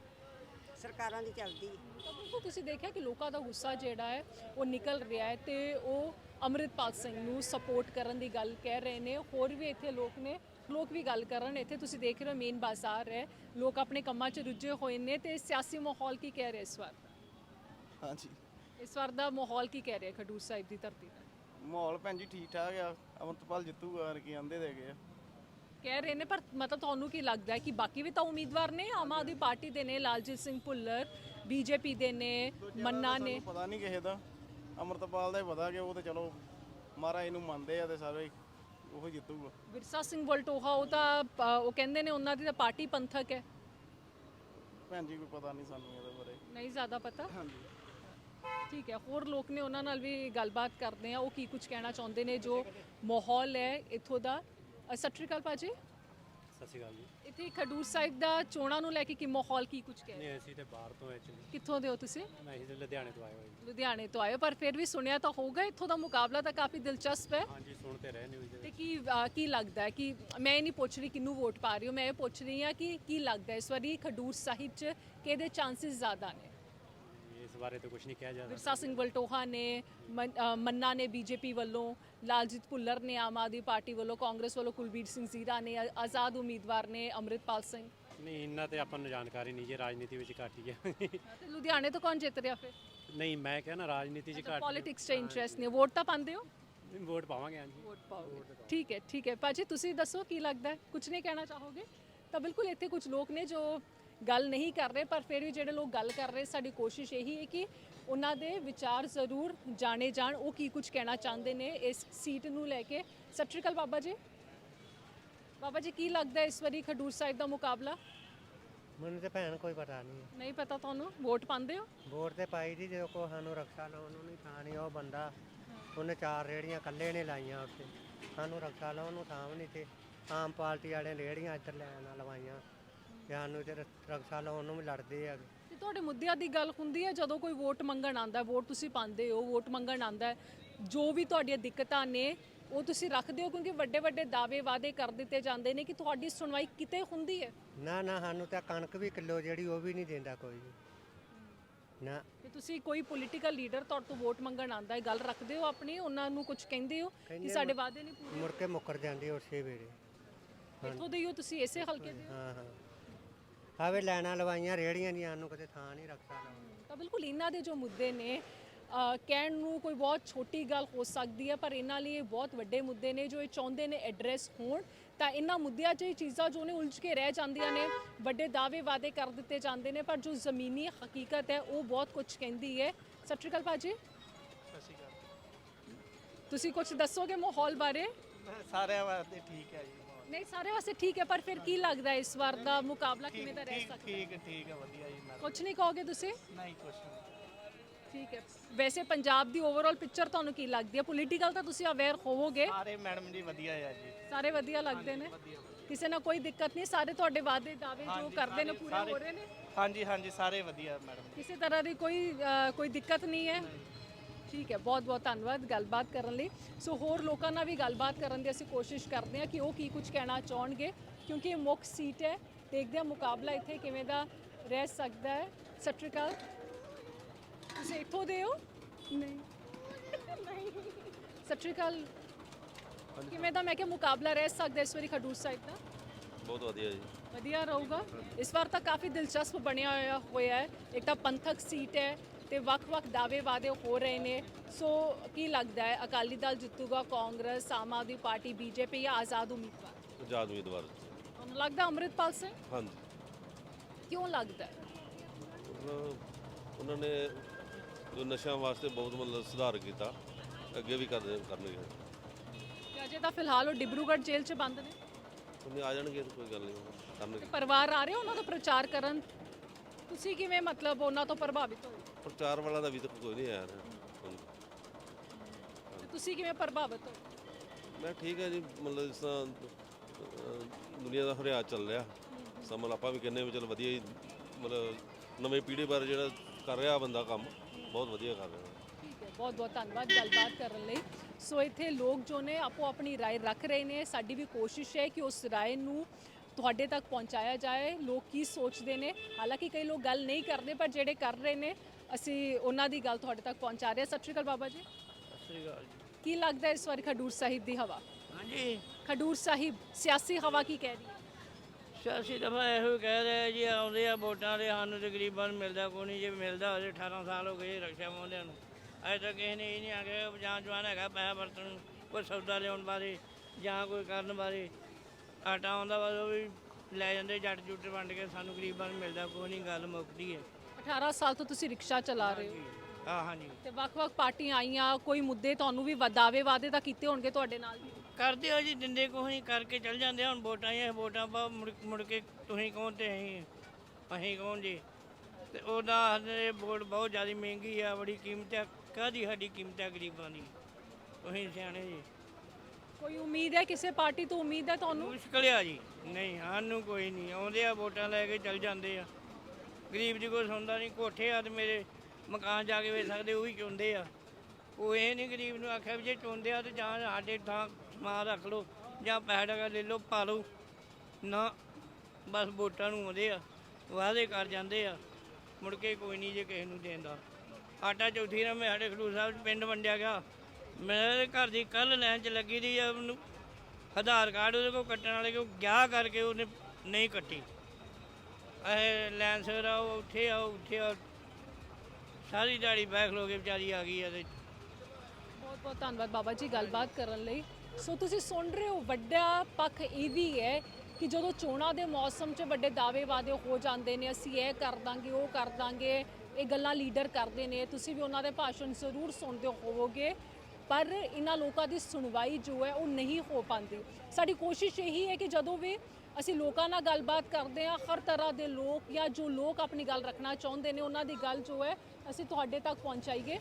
ਸਰਕਾਰਾਂ ਦੀ ਚੱਲਦੀ ਹੈ ਤਾਂ ਬਿਲਕੁਲ ਤੁਸੀਂ ਦੇਖਿਆ ਕਿ ਲੋਕਾਂ ਦਾ ਗੁੱਸਾ ਜਿਹੜਾ ਹੈ ਉਹ ਨਿਕਲ ਰਿਹਾ ਹੈ ਤੇ ਉਹ ਅੰਮ੍ਰਿਤਪਾਲ ਸਿੰਘ ਨੂੰ ਸਪੋਰਟ ਕਰਨ ਦੀ ਗੱਲ ਕਹਿ ਰਹੇ ਨੇ। ਹੋਰ ਵੀ ਇੱਥੇ ਲੋਕ ਨੇ ਲੋਕ ਵੀ ਗੱਲ ਕਰਨ। ਇੱਥੇ ਤੁਸੀਂ ਦੇਖ ਰਹੇ ਹੋ ਮੇਨ ਬਾਜ਼ਾਰ ਹੈ। ਲੋਕ ਆਪਣੇ ਕੰਮਾਂ 'ਚ ਰੁੱਝੇ ਹੋਏ ਨੇ ਤੇ ਸਿਆਸੀ ਮਾਹੌਲ ਕੀ ਕਹਿ ਰਿਹਾ ਇਸ ਵਾਰ? ਹਾਂਜੀ। ਇਸ ਵਾਰ ਦਾ ਮਾਹੌਲ ਕੀ ਕਹਿ ਰਿਹਾ ਖਡੂਰ ਸਾਹਿਬ ਦੀ ਧਰਤੀ ਦਾ? ਮਾਹੌਲ ਭੈਣ ਜੀ ਠੀਕ ਠਾਕ ਆ ਅਮਰਤਪਾਲ ਜਿੱਤੂਗਾ ਕੀ ਕਹਿੰਦੇ ਦੇਗੇ ਆ। ਕਹਿ ਰਹੇ ਨੇ ਪਰ ਮਤਲਬ ਤੁਹਾਨੂੰ ਕੀ ਲੱਗਦਾ ਹੈ ਕਿ ਬਾਕੀ ਵੀ ਤਾਂ ਉਮੀਦਵਾਰ ਨੇ ਆਮ ਆਦਮੀ ਪਾਰਟੀ ਦੇ ਨੇ ਲਾਲਜੀਤ ਸਿੰਘ ਭੁੱਲਰ ਬੀਜੇਪੀ ਦੇ ਨੇ ਮੰਨਾ ਨੇ? ਪਤਾ ਨਹੀਂ ਕਿਸੇ ਦਾ। ਅਮਰਤਪਾਲ ਦਾ ਹੀ ਪਤਾ ਕਿ ਉਹ ਤੇ ਚਲੋ ਮਹਾਰਾਜ ਨੂੰ ਮੰਨਦੇ ਆ ਤੇ ਸਾਰੇ ਉਹ ਜਿੱਤੂਗਾ। ਵਿਰਸਾ ਸਿੰਘ ਵਲਟੋਹਾ ਉਹ ਤਾਂ ਉਹ ਕਹਿੰਦੇ ਨੇ ਉਹਨਾਂ ਦੀ ਤਾਂ ਪਾਰਟੀ ਪੰਥਕ ਹੈ। ਭੈਣ ਜੀ ਕੋਈ ਪਤਾ ਨਹੀਂ ਸਾਨੂੰ ਇਹਦੇ ਬਾਰੇ। ਨਹੀਂ ਜ਼ਿਆਦਾ ਪਤਾ? ਹਾਂਜੀ। ਠੀਕ ਹੈ ਹੋਰ ਲੋਕ ਨੇ ਉਹਨਾਂ ਨਾਲ ਵੀ ਗੱਲਬਾਤ ਕਰਦੇ ਆ ਉਹ ਕੀ ਕੁਝ ਕਹਿਣਾ ਚਾਹੁੰਦੇ ਨੇ ਜੋ ਮਾਹੌਲ ਹੈ ਇੱਥੋਂ ਦਾ। ਅ, ਸਤਿ ਸ਼੍ਰੀ ਅਕਾਲ ਭਾਜੀ। ਸਤਿ ਸ਼੍ਰੀ ਅਕਾਲ ਜੀ। ਇੱਥੇ ਖਡੂਰ ਸਾਹਿਬ ਦਾ ਚੋਣਾਂ ਨੂੰ ਲੈ ਕੇ ਕੀ ਮਾਹੌਲ ਕੀ ਕੁਝ ਕਹਿ ਨਹੀਂ ਅਸੀਂ ਤੇ ਬਾਹਰ ਤੋਂ ਐਕਚੁਅਲੀ। ਕਿੱਥੋਂ ਦੇ ਹੋ ਤੁਸੀਂ? ਮੈਂ ਤੇ ਲੁਧਿਆਣੇ ਤੋਂ ਆਏ ਹੋਏ ਜੀ। ਲੁਧਿਆਣੇ ਤੋਂ ਆਏ ਹੋ ਪਰ ਫਿਰ ਵੀ ਸੁਣਿਆ ਤਾਂ ਹੋਊਗਾ ਇੱਥੋਂ ਦਾ ਮੁਕਾਬਲਾ ਤਾਂ ਕਾਫੀ ਦਿਲਚਸਪ ਹੈ। ਹਾਂਜੀ ਸੁਣਤੇ ਰਹੇ ਨਿਊਜ਼ ਦੇ ਤੇ ਵਿੱਚ। ਕੀ ਅ, ਕੀ ਲੱਗਦਾ ਹੈ ਕਿ ਮੈਂ ਇਹ ਨਹੀਂ ਪੁੱਛ ਰਹੀ ਕਿਹਨੂੰ ਵੋਟ ਪਾ ਰਹੀ ਹੋ ਮੈਂ ਇਹ ਪੁੱਛ ਰਹੀ ਹਾਂ ਕਿ ਕੀ ਲੱਗਦਾ ਹੈ ਇਸ ਵਾਰੀ ਖਡੂਰ ਸਾਹਿਬ 'ਚ ਕਿਹਦੇ ਚਾਂਸਸ ਜ਼ਿਆਦਾ ਨੇ? ਇਸ ਬਾਰੇ ਤਾਂ ਕੁਝ ਨਹੀਂ ਕਿਹਾ ਜਾ ਵਿਰਸਾ ਸਿੰਘ ਵਲਟੋਹਾ ਨੇ ਮਨ- ਅ, ਮੰਨਾ ਨੇ ਬੀਜੇਪੀ ਵੱਲੋਂ ਲਾਲਜੀਤ ਭੁੱਲਰ ਨੇ ਆਮ ਆਦਮੀ ਪਾਰਟੀ ਵੱਲੋਂ ਕਾਂਗਰਸ ਵੱਲੋਂ ਕੁਲਬੀਰ ਸਿੰਘ ਜ਼ੀਰਾ ਨੇ ਆਜ਼ਾਦ ਉਮੀਦਵਾਰ ਨੇ ਅੰਮ੍ਰਿਤਪਾਲ ਸਿੰਘ। ਨਹੀਂ ਇੰਨਾ ਤੇ ਆਪਾਂ ਨੂੰ ਜਾਣਕਾਰੀ ਨਹੀਂ ਜੀ ਰਾਜਨੀਤੀ ਵਿੱਚ ਘੱਟ ਹੀ ਹੈ। ਤੇ ਲੁਧਿਆਣੇ ਤੋਂ ਕੌਣ ਜਿੱਤ ਰਿਹਾ ਫਿਰ? ਨਹੀਂ ਮੈਂ ਕਿਹਾ ਨਾ ਰਾਜਨੀਤੀ 'ਚ ਘੱਟ ਪੋਲਿਟਿਕਸ 'ਚ ਇੰਟਰਸਟ ਨੇ। ਵੋਟ ਤਾਂ ਪਾਉਂਦੇ ਹੋ? ਨਹੀਂ, ਵੋਟ ਪਾਵਾਂਗੇ ਹਾਂਜੀ ਵੋਟ ਪਾਓਗੇ। ਠੀਕ ਹੈ ਠੀਕ ਹੈ। ਭਾਜੀ ਤੁਸੀਂ ਦੱਸੋ ਕੀ ਲੱਗਦਾ ਹੈ? ਕੁਝ ਨਹੀਂ ਕਹਿਣਾ ਚਾਹੋਗੇ? ਤਾਂ ਬਿਲਕੁਲ ਇੱਥੇ ਕੁਝ ਲੋਕ ਨੇ ਜੋ ਗੱਲ ਨਹੀਂ ਕਰ ਰਹੇ ਪਰ ਫਿਰ ਵੀ ਜਿਹੜੇ ਲੋਕ ਗੱਲ ਕਰ ਰਹੇ ਸਾਡੀ ਕੋਸ਼ਿਸ਼ ਇਹੀ ਹੈ ਕਿ ਉਹਨਾਂ ਦੇ ਵਿਚਾਰ ਜ਼ਰੂਰ ਜਾਣੇ ਜਾਣ। ਉਹ ਕੀ ਕੁਝ ਕਹਿਣਾ ਚਾਹੁੰਦੇ ਨੇ ਇਸ ਸੀਟ ਨੂੰ ਲੈ ਕੇ? ਸਤਿ ਸ਼੍ਰੀ ਅਕਾਲ ਬਾਬਾ ਜੀ। ਬਾਬਾ ਜੀ ਕੀ ਲੱਗਦਾ ਇਸ ਵਾਰੀ ਖਡੂਰ ਸਾਹਿਬ ਦਾ ਮੁਕਾਬਲਾ? ਮੈਨੂੰ ਤੇ ਭੈਣ ਕੋਈ ਪਤਾ ਨਹੀਂ ਨਹੀਂ ਪਤਾ ਤੁਹਾਨੂੰ? ਵੋਟ ਪਾਉਂਦੇ ਹੋ? ਵੋਟ ਤੇ ਪਾਈ ਦੀ ਜਦੋਂ ਕੋ ਸਾਨੂੰ ਰਕਸ਼ਾ ਲਾਉਣ ਨੂੰ ਨਹੀਂ ਥਾਂ ਨਹੀਂ ਉਹ ਬੰਦਾ ਉਹਨੇ ਚਾਰ ਰੇੜੀਆਂ ਇਕੱਲੇ ਨੇ ਲਾਈਆਂ ਉੱਥੇ। ਸਾਨੂੰ ਰਕਸ਼ਾ ਲਾਉਣ ਨੂੰ ਥਾਂ ਵੀ ਨਹੀਂ ਤੇ ਆਮ ਪਾਰਟੀ ਵਾਲੇ ਰੇੜੀਆਂ ਇੱਧਰ ਲੈਣ ਲਵਾਈਆਂ। ਤੇ ਸਾਨੂੰ ਤੇ ਰਕਸ਼ਾ ਲਾਉਣ ਨੂੰ ਵੀ ਲੜਦੇ ਆ। ਤੇ ਤੁਹਾਡੇ ਮੁੱਦਿਆਂ ਦੀ ਗੱਲ ਹੁੰਦੀ ਹੈ ਜਦੋਂ ਕੋਈ ਵੋਟ ਮੰਗਣ ਆਂਦਾ ਹੈ ਵੋਟ ਤੁਸੀਂ ਪਾਉਂਦੇ ਹੋ ਵੋਟ ਮੰਗਣ ਆਂਦਾ ਹੈ ਜੋ ਵੀ ਤੁਹਾਡੀਆਂ ਦਿੱਕਤਾਂ ਨੇ ਉਹ ਤੁਸੀਂ ਰੱਖਦੇ ਹੋ? ਕਿਉਂਕਿ ਵੱਡੇ ਵੱਡੇ ਦਾਅਵੇ ਵਾਅਦੇ ਕਰ ਦਿੱਤੇ ਜਾਂਦੇ ਨੇ ਕਿ ਤੁਹਾਡੀ ਸੁਣਵਾਈ ਕਿਤੇ ਹੁੰਦੀ ਹੈ। ਨਾ ਨਾ ਸਾਨੂੰ ਤਾਂ ਕਣਕ ਵੀ ਕਿਲੋ ਜਿਹੜੀ ਉਹ ਵੀ ਨਹੀਂ ਦਿੰਦਾ ਕੋਈ ਵੀ। ਨਾ। ਤੇ ਤੁਸੀਂ ਕੋਈ ਪੋਲੀਟੀਕਲ ਲੀਡਰ ਤੁਹਾਡੇ ਤੋਂ ਵੋਟ ਮੰਗਣ ਆਂਦਾ ਹੈ ਗੱਲ ਰੱਖਦੇ ਹੋ ਆਪਣੀ? ਉਹਨਾਂ ਨੂੰ ਕੁਝ ਕਹਿੰਦੇ ਹੋ ਕਿ ਕਹਿੰਦੇ ਸਾਡੇ ਮੁ- ਵਾਅਦੇ ਨਹੀਂ ਪੂਰੇ ਮੁੜ ਕੇ ਮੁੱਕਰ ਜਾਂਦੇ ਉਸੇ ਵੇਲੇ। ਇੱਥੋਂ ਦੇ ਹੀ ਹੋ ਤੁਸੀਂ ਇਸੇ ਹਲਕੇ ਦੇ ਹੋ? ਹਾਂ ਹਾਂ। ਆਵੇ ਲੈਣਾ ਲਵਾਈਆਂ ਰੇੜੀਆਂ ਦੀਆਂ ਸਾਨੂੰ ਕਿਤੇ ਥਾਂ ਨਹੀਂ ਲਾਉਣ ਤਾਂ ਬਿਲਕੁਲ ਇਹਨਾਂ ਦੇ ਜੋ ਮੁੱਦੇ ਨੇ ਅ, ਕਹਿਣ ਨੂੰ ਕੋਈ ਬਹੁਤ ਛੋਟੀ ਗੱਲ ਹੋ ਸਕਦੀ ਹੈ ਪਰ ਇਹਨਾਂ ਲਈ ਇਹ ਬਹੁਤ ਵੱਡੇ ਮੁੱਦੇ ਨੇ ਜੋ ਇਹ ਚਾਹੁੰਦੇ ਨੇ ਐਡਰੈਸ ਹੋਣ। ਤਾਂ ਇਹਨਾਂ ਮੁੱਦਿਆਂ 'ਚ ਇਹ ਚੀਜ਼ਾਂ ਜੋ ਨੇ ਉਲਝ ਕੇ ਰਹਿ ਜਾਂਦੀਆਂ ਨੇ ਵੱਡੇ ਦਾਅਵੇ ਵਾਅਦੇ ਕਰ ਦਿੱਤੇ ਜਾਂਦੇ ਨੇ ਪਰ ਜੋ ਜ਼ਮੀਨੀ ਹਕੀਕਤ ਹੈ ਉਹ ਬਹੁਤ ਕੁਝ ਕਹਿੰਦੀ ਹੈ। ਸਤਿ ਸ਼੍ਰੀ ਅਕਾਲ ਭਾਜੀ। ਤੁਸੀਂ ਕੁਝ ਦੱਸੋਗੇ ਮਾਹੌਲ ਬਾਰੇ? ਸਾਰਿਆਂ ਵਾਸਤੇ ਠੀਕ ਹੈ ਜੀ। ਨਹੀਂ ਸਾਰੇ ਵਾਸਤੇ ਠੀਕ ਹੈ ਪਰ ਫਿਰ ਕੀ ਲੱਗਦਾ ਹੈ ਇਸ ਵਾਰ ਦਾ ਮੁਕਾਬਲਾ? ਕਿਵੇਂ ਦਾ ਰਹਿ ਸਕਦਾ? ਹੈ ਠੀਕ ਠੀਕ ਹੈ ਵਧੀਆ ਜੀ ਮੈਡਮ ਕੁਝ ਨਹੀਂ ਕਹੋਗੇ ਤੁਸੀਂ? ਨਹੀਂ ਕੁਛ ਨਹੀਂ। ਠੀਕ ਹੈ। ਵੈਸੇ ਪੰਜਾਬ ਦੀ ਓਵਰਆਲ ਪਿਕਚਰ ਤੁਹਾਨੂੰ ਕੀ ਲੱਗਦੀ ਹੈ? ਪੋਲੀਟੀਕਲ ਤਾਂ ਤੁਸੀਂ ਅਵੇਅਰ ਹੋਵੋਗੇ। ਸਾਰੇ ਮੈਡਮ ਜੀ ਵਧੀਆ ਆ ਜੀ। ਸਾਰੇ ਵਧੀਆ ਲੱਗਦੇ ਨੇ। ਕਿਸੇ ਨਾਲ ਕੋਈ ਦਿੱਕਤ ਨਹੀਂ ਸਾਰੇ ਤੁਹਾਡੇ ਵਾਅਦੇ ਦਾਅਵੇ ਜੋ ਕਰਦੇ ਨੇ ਪੂਰੇ ਹੋ ਰਹੇ ਨੇ। ਹਾਂਜੀ ਹਾਂਜੀ ਸਾਰੇ ਵਧੀਆ ਮੈਡਮ ਕਿਸੇ ਤਰ੍ਹਾਂ ਦੀ ਕੋਈ ਅ, ਕੋਈ ਦਿੱਕਤ ਨਹੀਂ ਹੈ। ਠੀਕ ਹੈ ਬਹੁਤ ਬਹੁਤ ਧੰਨਵਾਦ ਗੱਲਬਾਤ ਕਰਨ ਲਈ। ਸੋ ਹੋਰ ਲੋਕਾਂ ਨਾਲ ਵੀ ਗੱਲਬਾਤ ਕਰਨ ਦੀ ਅਸੀਂ ਕੋਸ਼ਿਸ਼ ਕਰਦੇ ਹਾਂ ਕਿ ਉਹ ਕੀ ਕੁਝ ਕਹਿਣਾ ਚਾਹਣਗੇ ਕਿਉਂਕਿ ਇਹ ਮੁੱਖ ਸੀਟ ਹੈ। ਦੇਖਦੇ ਹਾਂ ਮੁਕਾਬਲਾ ਇੱਥੇ ਕਿਵੇਂ ਦਾ ਰਹਿ ਸਕਦਾ ਹੈ। ਸਤਿ ਸ਼੍ਰੀ ਅਕਾਲ। ਤੁਸੀਂ ਇੱਥੋਂ ਦੇ ਹੋ? ਨਹੀਂ। ਨਹੀਂ। ਸਤਿ ਸ਼੍ਰੀ ਅਕਾਲ। ਕਿਵੇਂ ਦਾ? ਮੈਂ ਕਿ ਮੁਕਾਬਲਾ ਰਹਿ ਸਕਦਾ ਇਸ ਵਾਰੀ ਖਡੂਰ ਸਾਹਿਬ ਦਾ? ਬਹੁਤ ਵਧੀਆ ਜੀ। ਵਧੀਆ ਰਹੂਗਾ। ਇਸ ਵਾਰ ਤਾਂ ਕਾਫੀ ਦਿਲਚਸਪ ਬਣਿਆ ਹੋਇਆ ਹੋਇਆ ਹੈ। ਇੱਕ ਤਾਂ ਪੰਥਕ ਸੀਟ ਹੈ। ਤੇ ਵੱਖ-ਵੱਖ ਦਾਅਵੇ ਵਾਅਦੇ ਹੋ ਰਹੇ ਨੇ। ਸੋ ਕੀ ਲੱਗਦਾ ਹੈ ਅਕਾਲੀ ਦਲ ਜਿੱਤੂਗਾ ਕਾਂਗਰਸ ਆਮ ਆਦਮੀ ਪਾਰਟੀ ਬੀਜੇਪੀ ਜਾਂ ਆਜ਼ਾਦ ਉਮੀਦਵਾਰ? ਆਜ਼ਾਦ ਉਮੀਦਵਾਰ। ਤੁਹਾਨੂੰ ਲੱਗਦਾ ਅੰਮ੍ਰਿਤਪਾਲ ਸਿੰਘ? ਹਾਂਜੀ। ਕਿਉਂ ਲੱਗਦਾ ਹੈ? ਉਹਨਾਂ- ਉਹਨਾਂ ਨੇ ਜੋ ਨਸ਼ਿਆਂ ਵਾਸਤੇ ਬਹੁਤ ਮਤਲਬ ਸੁਧਾਰ ਕੀਤਾ ਅੱਗੇ ਵੀ ਕਰਦੇ ਕਰਨਗੇ। ਤੇ ਅਜੇ ਤਾਂ ਫਿਲਹਾਲ ਉਹ ਡਿਬਰੂਗੜ੍ਹ ਜੇਲ੍ਹ 'ਚ ਬੰਦ ਨੇ। ਉਹਨੇ ਆ ਜਾਣਗੇ ਤਾਂ ਕੋਈ ਗੱਲ ਨਹੀਂ ਕਰਨਗੇ। ਪਰਿਵਾਰ ਆ ਰਹੇ ਉਹਨਾਂ ਦਾ ਪ੍ਰਚਾਰ ਕਰਨ? ਤੁਸੀਂ ਕਿਵੇਂ ਮਤਲਬ ਉਹਨਾਂ ਤੋਂ ਪ੍ਰਭਾਵਿਤ ਹੋਏ ਪ੍ਰਚਾਰ ਵਾਲਾ ਦਾ ਵੀ ਤਾਂ ਕੋਈ ਨਹੀਂ ਆਇਆ ਰਿਹਾ ਹੁਣ। ਤੇ ਤੁਸੀਂ ਕਿਵੇਂ ਪ੍ਰਭਾਵਿਤ ਹੋਏ ਮੈਂ ਠੀਕ ਹੈ ਜੀ ਮਤਲਬ ਜਿਸ ਤਰ੍ਹਾਂ ਅਹ, ਦੁਨੀਆ ਦਾ ਹਰਿਆ ਚੱਲ ਰਿਹਾ ਸਮਲ ਆਪਾਂ ਵੀ ਕਹਿੰਦੇ ਵੀ ਚਲ ਵਧੀਆ ਹੀ ਮਤਲਬ ਨਵੇਂ ਪੀੜ੍ਹੀ ਬਾਰੇ ਜਿਹੜਾ ਕਰ ਰਿਹਾ ਬੰਦਾ ਕੰਮ ਬਹੁਤ ਵਧੀਆ ਕਰ ਰਿਹਾ ਠੀਕ ਹੈ ਬਹੁਤ ਬਹੁਤ ਧੰਨਵਾਦ ਗੱਲਬਾਤ ਕਰਨ ਲਈ ਸੋ ਇੱਥੇ ਲੋਕ ਜੋ ਨੇ ਆਪੋ ਆਪਣੀ رائے ਰੱਖ ਰਹੇ ਨੇ ਸਾਡੀ ਵੀ ਕੋਸ਼ਿਸ਼ ਹੈ ਕਿ ਉਸ رائے ਨੂੰ ਤੁਹਾਡੇ ਤੱਕ ਪਹੁੰਚਾਇਆ ਜਾਏ ਲੋਕ ਕੀ ਸੋਚਦੇ ਨੇ ਹਾਲਾਂਕਿ ਕਈ ਲੋਕ ਗੱਲ ਨਹੀਂ ਕਰਦੇ ਪਰ ਜਿਹੜੇ ਕਰ ਰਹੇ ਨੇ ਅਸੀਂ ਉਹਨਾਂ ਦੀ ਗੱਲ ਤੁਹਾਡੇ ਤੱਕ ਪਹੁੰਚਾ ਰਹੇ ਹਾਂ। ਸਤਿ ਸ਼੍ਰੀ ਅਕਾਲ ਬਾਬਾ ਜੀ। ਸਤਿ ਸ੍ਰੀ ਅਕਾਲ ਜੀ। ਕੀ ਲੱਗਦਾ ਹੈ ਇਸ ਵਾਰ ਖਡੂਰ ਸਾਹਿਬ ਦੀ ਹਵਾ? ਹਾਂਜੀ। ਖਡੂਰ ਸਾਹਿਬ ਸਿਆਸੀ ਹਵਾ ਕੀ ਕਹਿ ਰਹੀ ਹੈ? ਸਿਆਸੀ ਦਫਾ ਇਹੋ ਕਹਿ ਰਿਹਾ ਜੀ ਆਉਂਦੇ ਆ ਵੋਟਾਂ ਦੇ ਸਾਨੂੰ ਤਕਰੀਬਨ ਮਿਲਦਾ ਕੋਈ ਨਹੀਂ ਜੇ ਮਿਲਦਾ ਹੋਵੇ 18 ਸਾਲ ਹੋ ਗਏ ਰਕਸ਼ਾ ਪਾਉਂਦਿਆਂ ਨੂੰ। ਅਜੇ ਤੱਕ ਕਿਸੇ ਨੇ ਇਹ ਨਹੀਂ ਆਖਿਆ ਕਿ ਜਾਂ ਜਵਾਨ ਹੈਗਾ ਪੈਸਾ ਵਰਤਣ ਨੂੰ, ਕੋਈ ਸੌਦਾ ਲਿਆਉਣ ਬਾਰੇ ਜਾਂ ਕੋਈ ਕਰਨ ਬਾਰੇ। ਆਟਾ ਆਉਂਦਾ ਵਾ ਉਹ ਵੀ ਲੈ ਜਾਂਦੇ ਜੱਟ ਜੁੱਟ ਵੰਡ ਕੇ ਸਾਨੂੰ ਗਰੀਬਾਂ ਨੂੰ ਮਿਲਦਾ ਕੋਈ ਨਹੀਂ ਗੱਲ ਮੁੱਕਦੀ ਹੈ। 18 ਸਾਲ ਤੋਂ ਤੁਸੀਂ ਰਿਕਸ਼ਾ ਚਲਾ ਰਹੇ ਹੋ। ਹਾਂ ਹਾਂਜੀ। ਤੇ ਵੱਖ-ਵੱਖ ਪਾਰਟੀਆਂ ਆਈਆਂ ਕੋਈ ਮੁੱਦੇ ਤੁਹਾਨੂੰ ਵੀ ਦਾਅਵੇ ਵਾਅਦੇ ਤਾਂ ਕੀਤੇ ਹੋਣਗੇ ਤੁਹਾਡੇ ਨਾਲ ਵੀ? ਕਰਦੇ ਹੋ ਜੀ ਦਿੰਦੇ ਕੁਛ ਨਹੀਂ ਕਰਕੇ ਚੱਲ ਜਾਂਦੇ ਆ। ਹੁਣ ਵੋਟਾਂ ਹੀ ਆ, ਵੋਟਾਂ ਪਾ ਮੁੜ ਮੁੜ ਕੇ ਤੁਸੀਂ ਕੌਣ ਤੇ ਅਸੀਂ ਅਸੀਂ ਕੌਣ ਜੀ? ਤੇ ਉਹਦਾ ਸਾਡੇ ਵੋਟ ਬਹੁਤ ਜ਼ਿਆਦਾ ਮਹਿੰਗੀ ਆ ਬੜੀ ਕੀਮਤ ਆ ਕਾਹਦੀ ਸਾਡੀ ਕੀਮਤ ਆ ਗਰੀਬਾਂ ਦੀ? ਤੁਸੀਂ ਸਿਆਣੇ ਜੀ। ਕੋਈ ਉਮੀਦ ਹੈ ਕਿਸੇ ਪਾਰਟੀ ਤੋਂ? ਉਮੀਦ ਹੈ ਤੁਹਾਨੂੰ? ਮੁਸ਼ਕਲ ਆ ਜੀ। ਨਹੀਂ ਸਾਨੂੰ ਕੋਈ ਨਹੀਂ ਆਉਂਦੇ ਆ ਵੋਟਾਂ ਲੈ ਕੇ ਚੱਲ ਜਾਂਦੇ ਆ। ਗਰੀਬ ਜੀ ਕੋਈ ਸੁਣਦਾ ਨਹੀਂ, ਕੋਠੇ ਆ ਤੇ ਮੇਰੇ ਮਕਾਨ ਜਾ ਕੇ ਵੇਚ ਸਕਦੇ, ਉਹ ਵੀ ਚੁੰਦੇ ਆ। ਉਹ ਇਹ ਨਹੀਂ ਗਰੀਬ ਨੂੰ ਆਖਿਆ ਵੀ ਜੇ ਚੁੰਦੇ ਆ ਤੇ ਜਾਂ ਸਾਡੇ ਥਾਂ ਸਮਾਨ ਰੱਖ ਲਓ, ਜਾਂ ਪੈਸਾ ਟਕਾ ਲੈ ਲਓ ਪਾ ਲਓ ਨਾ, ਬਸ ਵੋਟਾਂ ਨੂੰ ਆਉਂਦੇ ਆ, ਵਾਅਦੇ ਕਰ ਜਾਂਦੇ ਆ। ਮੁੜ ਕੇ ਕੋਈ ਨਹੀਂ ਜੇ ਕਿਸੇ ਨੂੰ ਦੇਂਦਾ। ਆਟਾ ਚੌਥੀ ਨਾਲ ਮੈਂ ਸਾਡੇ ਖਡੂਰ ਸਾਹਿਬ ਪਿੰਡ ਵੰਡਿਆ ਗਿਆ। ਮੇਰੇ ਘਰ ਦੀ ਕੱਲ ਲੈਣ ਚ ਲੱਗੀ ਦੀ ਆ ਉਹਨੂੰ। ਆਧਾਰ ਕਾਰਡ ਉਹਦੇ ਕੋਲ ਕੱਟਣ ਵਾਲੇ ਕੋਲ, ਗਿਆ ਕਰਕੇ ਉਹਨੇ ਨਹੀਂ ਕੱਟੀ। ਇਹ ਲੈਣ ਆ, ਉਹ ਉੱਥੇ ਆ, ਉਹ ਉੱਥੇ ਆ। ਸਾਰੀ ਦਿਹਾੜੀ ਬੈਠ ਲੋ ਕੇ ਵਿਚਾਰੀ ਆ ਗਈ ਆ ਤੇ। ਬਹੁਤ ਬਹੁਤ ਧੰਨਵਾਦ ਬਾਬਾ ਜੀ ਗੱਲਬਾਤ ਕਰਨ ਲਈ। ਸੋ ਤੁਸੀਂ ਸੁਣ ਰਹੇ ਹੋ, ਵੱਡਾ ਪੱਖ ਇਹ ਵੀ ਹੈ ਕਿ ਜਦੋਂ ਚੋਣਾਂ ਦੇ ਮੌਸਮ 'ਚ ਵੱਡੇ ਦਾਅਵੇ ਵਾਅਦੇ ਹੋ ਜਾਂਦੇ ਨੇ, ਅਸੀਂ ਇਹ ਕਰ ਦਾਂਗੇ, ਉਹ ਕਰ ਦਾਂਗੇ, ਇਹ ਗੱਲਾਂ ਲੀਡਰ ਕਰਦੇ ਨੇ, ਤੁਸੀਂ ਵੀ ਉਹਨਾਂ ਦੇ ਭਾਸ਼ਣ ਜ਼ਰੂਰ ਸੁਣਦੇ ਹੋਵੋਗੇ। ਪਰ ਇਹਨਾਂ ਲੋਕਾਂ ਦੀ ਸੁਣਵਾਈ ਜੋ ਹੈ, ਉਹ ਨਹੀਂ ਹੋ ਪਾਉਂਦੀ। ਸਾਡੀ ਕੋਸ਼ਿਸ਼ ਇਹੀ ਹੈ ਕਿ ਜਦੋਂ ਵੀ ਅਸੀਂ ਲੋਕਾਂ ਨਾਲ ਗੱਲਬਾਤ ਕਰਦੇ ਹਾਂ। ਹਰ ਤਰ੍ਹਾਂ ਦੇ ਲੋਕ ਜਾਂ ਜੋ ਲੋਕ ਆਪਣੀ ਗੱਲ ਰੱਖਣਾ ਚਾਹੁੰਦੇ ਨੇ ਉਹਨਾਂ ਦੀ ਗੱਲ ਜੋ ਹੈ ਅਸੀਂ ਤੁਹਾਡੇ ਤੱਕ ਪਹੁੰਚਾਈਏ।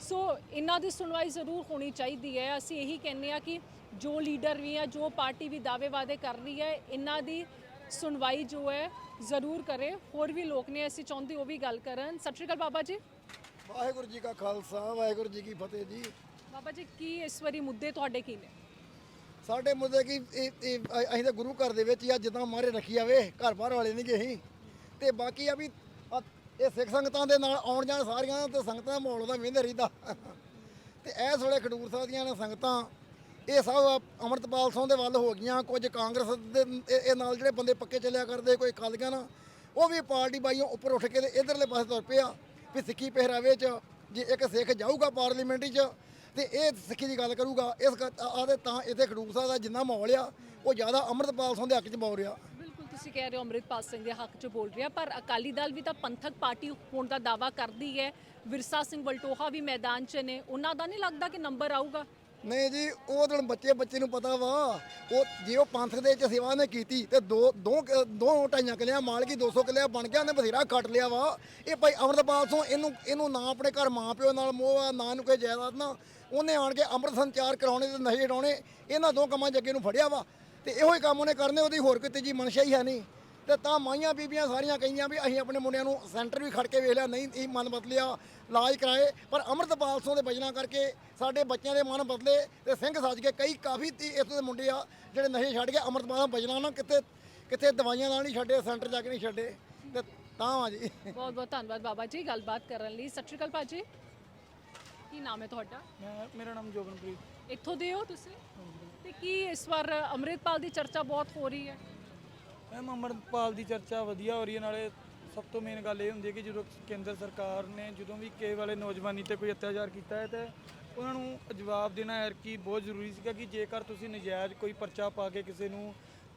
ਸੋ ਇਹਨਾਂ ਦੀ ਸੁਣਵਾਈ ਜ਼ਰੂਰ ਹੋਣੀ ਚਾਹੀਦੀ ਹੈ। ਅਸੀਂ ਇਹੀ ਕਹਿੰਦੇ ਆ ਕਿ ਜੋ ਲੀਡਰ ਵੀ ਹੈ ਜੋ ਪਾਰਟੀ ਵੀ ਦਾਅਵੇ ਵਾਅਦੇ ਕਰ ਰਹੀ ਹੈ ਇਹਨਾਂ ਦੀ ਸੁਣਵਾਈ ਜੋ ਹੈ ਜ਼ਰੂਰ ਕਰੇ। ਹੋਰ ਵੀ ਲੋਕ ਨੇ ਅਸੀਂ ਚਾਹੁੰਦੇ ਉਹ ਵੀ ਗੱਲ ਕਰਨ। ਸਤਿ ਸ਼੍ਰੀ ਅਕਾਲ ਬਾਬਾ ਜੀ। ਵਾਹਿਗੁਰੂ ਜੀ ਕਾ ਖਾਲਸਾ ਵਾਹਿਗੁਰੂ ਜੀ ਕੀ ਫਤਿਹ ਜੀ। ਬਾਬਾ ਜੀ ਕੀ ਇਸ ਵਾਰੀ ਮੁੱਦੇ ਤੁਹਾਡੇ ਕੀ ਨੇ? ਸਾਡੇ ਮੁੱਦੇ ਕੀ, ਇਹ ਅਸੀਂ ਤਾਂ ਗੁਰੂ ਘਰ ਦੇ ਵਿੱਚ ਹੀ ਆ, ਜਿੱਦਾਂ ਮਾਰੇ ਰੱਖੀ ਜਾਵੇ, ਘਰ ਬਾਹਰ ਵਾਲੇ ਨਹੀਂ ਗਏ ਅਸੀਂ। ਤੇ ਬਾਕੀ ਆ ਵੀ ਇਹ ਸਿੱਖ ਸੰਗਤਾਂ ਦੇ ਨਾਲ ਆਉਣ ਜਾਣ ਸਾਰੀਆਂ ਤੇ ਸੰਗਤਾਂ ਦਾ ਮਾਹੌਲ ਦਾ ਵੇਂਦੇ ਰਹਿੰਦਾ। ਤੇ ਇਸ ਵੇਲੇ ਖਡੂਰ ਸਾਹਿਬ ਦੀਆਂ ਨੇ ਸੰਗਤਾਂ, ਇਹ ਸਭ ਅਮਰਤਪਾਲ ਸਿੰਘ ਦੇ ਵੱਲ ਹੋ ਗਈਆਂ, ਕੁਝ ਕਾਂਗਰਸ ਦੇ, ਇਹ ਨਾਲ ਜਿਹੜੇ ਬੰਦੇ ਪੱਕੇ ਚੱਲਿਆ ਕਰਦੇ, ਕੋਈ ਅਕਾਲੀਆਂ ਨਾਲ ਉਹ ਵੀ ਪਾਰਟੀ ਬਾਈਆਂ ਉੱਪਰ ਉੱਠ ਕੇ ਤੇ ਇਧਰਲੇ ਪਾਸੇ ਤੁਰ ਪਿਆ ਵੀ ਸਿੱਖੀ ਪਹਿਰਾਵੇ 'ਚ ਜੇ ਇੱਕ ਸਿੱਖ ਜਾਊਗਾ ਪਾਰਲੀਮੈਂਟ 'ਚ ਤੇ ਇਹ ਸਿੱਖੀ ਦੀ ਗੱਲ ਕਰੂਗਾ ਇਸ ਆਦੇ ਤਾਂ ਇੱਥੇ ਖਡੂਰ ਸਾਹਿਬ ਦਾ ਜਿੰਨਾ ਮਾਹੌਲ ਆ ਉਹ ਜ਼ਿਆਦਾ ਅਮਰਤਪਾਲ ਸਿੰਘ ਦੇ ਹੱਕ 'ਚ ਬੋਲ ਰਿਹਾ। ਬਿਲਕੁਲ ਤੁਸੀਂ ਕਹਿ ਰਹੇ ਹੋ ਅੰਮ੍ਰਿਤਪਾਲ ਸਿੰਘ ਦੇ ਹੱਕ 'ਚ ਬੋਲ ਰਿਹਾ ਪਰ ਅਕਾਲੀ ਦਲ ਵੀ ਤਾਂ ਪੰਥਕ ਪਾਰਟੀ ਹੋਣ ਦਾ ਦਾਵਾ ਕਰਦੀ ਹੈ। ਵਿਰਸਾ ਸਿੰਘ ਵਲਟੋਹਾ ਵੀ ਮੈਦਾਨ 'ਚ ਨੇ ਉਹਨਾਂ ਦਾ ਨਹੀਂ ਲੱਗਦਾ ਕਿ ਨੰਬਰ ਆਊਗਾ? ਨਹੀਂ ਜੀ ਉਹ ਦਿਨ ਬੱਚੇ ਬੱਚੇ ਨੂੰ ਪਤਾ ਵਾ ਉਹ ਜੇ ਉਹ ਪੰਥਕ ਦੇ ਵਿੱਚ ਸੇਵਾ ਨੇ ਕੀਤੀ ਤੇ ਦੋ ਦੋ ਕ- ਦੋ ਢਾਈਆਂ ਕਿਲਿਆਂ ਮਾਲਕੀ 200 ਕਿਲਿਆਂ ਬਣ ਗਿਆ ਉਹਨੇ ਬਥੇਰਾ ਕੱਟ ਲਿਆ ਵਾ। ਇਹ ਭਾਈ ਅਮਰਤਪਾਲ ਸਿੰਘ ਇਹਨੂੰ ਇਹਨੂੰ ਨਾ ਆਪਣੇ ਘਰ ਮਾਂ ਪਿਓ ਨਾਲ ਮੋਹ ਆ ਨਾ ਇਹਨੂੰ ਕੋਈ ਜਾਇਦਾਦ ਨਾ। ਉਹਨੇ ਆਣ ਕੇ ਅੰਮ੍ਰਿਤ ਸੰਚਾਰ ਕਰਾਉਣੇ ਤੇ ਨਸ਼ੇ ਡਾਉਣੇ, ਇਹਨਾਂ ਦੋ ਕੰਮਾਂ 'ਚ ਅੱਗੇ ਨੂੰ ਫੜਿਆ ਵਾ। ਤੇ ਇਹੋ ਹੀ ਕੰਮ ਉਹਨੇ ਕਰਨੇ, ਉਹਦੀ ਹੋਰ ਕਿਤੇ ਤੀਜੀ ਮਨਸ਼ਾ ਹੀ ਹੈ ਨਹੀਂ। ਤੇ ਤਾਂ ਮਾਈਆਂ ਬੀਬੀਆਂ ਸਾਰੀਆਂ ਕਹੀਆਂ ਵੀ ਅਸੀਂ ਆਪਣੇ ਮੁੰਡਿਆਂ ਨੂੰ ਸੈਂਟਰ ਵੀ ਖੜ ਕੇ ਵੇਖ ਲਿਆ, ਨਹੀਂ, ਇਹ ਮਨ ਬਦਲਿਆ, ਇਲਾਜ ਕਰਾਏ। ਪਰ ਅੰਮ੍ਰਿਤਪਾਲ ਸਿੰਘ ਦੇ ਬਚਨਾਂ ਕਰਕੇ ਸਾਡੇ ਬੱਚਿਆਂ ਦੇ ਮਨ ਬਦਲੇ ਤੇ ਸਿੰਘ ਸੱਜ ਕੇ ਕਈ ਕਾਫੀ ਤੀ- ਇੱਥੋਂ ਦੇ ਮੁੰਡੇ ਆ, ਜਿਹੜੇ ਨਸ਼ੇ ਛੱਡ ਕੇ ਅੰਮ੍ਰਿਤਪਾਲ ਦੇ ਬਚਨਾਂ ਨਾਲ ਕਿਤੇ ਕਿਤੇ ਦਵਾਈਆਂ ਨਾਲ ਨਹੀਂ ਛੱਡੇ, ਸੈਂਟਰ ਜਾ ਕੇ ਨਹੀਂ ਛੱਡੇ। ਤੇ ਤਾਂ ਆ ਜੀ। ਬਹੁਤ ਬਹੁਤ ਧੰਨਵਾਦ ਬਾਬਾ ਜੀ, ਗੱਲਬਾਤ ਕਰਨ ਲਈ। ਸਤਿ ਸ਼੍ਰੀ ਅਕਾਲ ਭਾਜੀ ਕੀ ਨਾਮ ਹੈ ਤੁਹਾਡਾ? ਮੈਂ ਮੇਰਾ ਨਾਮ ਜੋਗਨਪ੍ਰੀਤ ਇੱਥੋਂ ਦੇ ਹੋ ਤੁਸੀਂ? ਤੇ ਕੀ ਇਸ ਵਾਰ ਅੰਮ੍ਰਿਤਪਾਲ ਦੀ ਚਰਚਾ ਬਹੁਤ ਹੋ ਰਹੀ ਹੈ? ਮੈਮ ਅਮਰਪਾਲ ਦੀ ਚਰਚਾ ਵਧੀਆ ਹੋ ਰਹੀ ਹੈ। ਨਾਲੇ ਸਭ ਤੋਂ ਮੇਨ ਗੱਲ ਇਹ ਹੁੰਦੀ ਹੈ ਕਿ ਜਦੋਂ ਕੇਂਦਰ ਸਰਕਾਰ ਨੇ ਜਦੋਂ ਵੀ ਕਿਸੇ ਵਾਲੇ ਨੌਜਵਾਨੀ ਤੇ ਕੋਈ ਅਤਿਆਚਾਰ ਕੀਤਾ ਹੈ ਤੇ ਉਹਨਾਂ ਨੂੰ ਜਵਾਬ ਦੇਣਾ ਹੈ ਕਿ ਬਹੁਤ ਜ਼ਰੂਰੀ ਸੀਗਾ ਕਿ ਜੇਕਰ ਤੁਸੀਂ ਨਜਾਇਜ਼ ਕੋਈ ਪਰਚਾ ਪਾ ਕੇ ਕਿਸੇ ਨੂੰ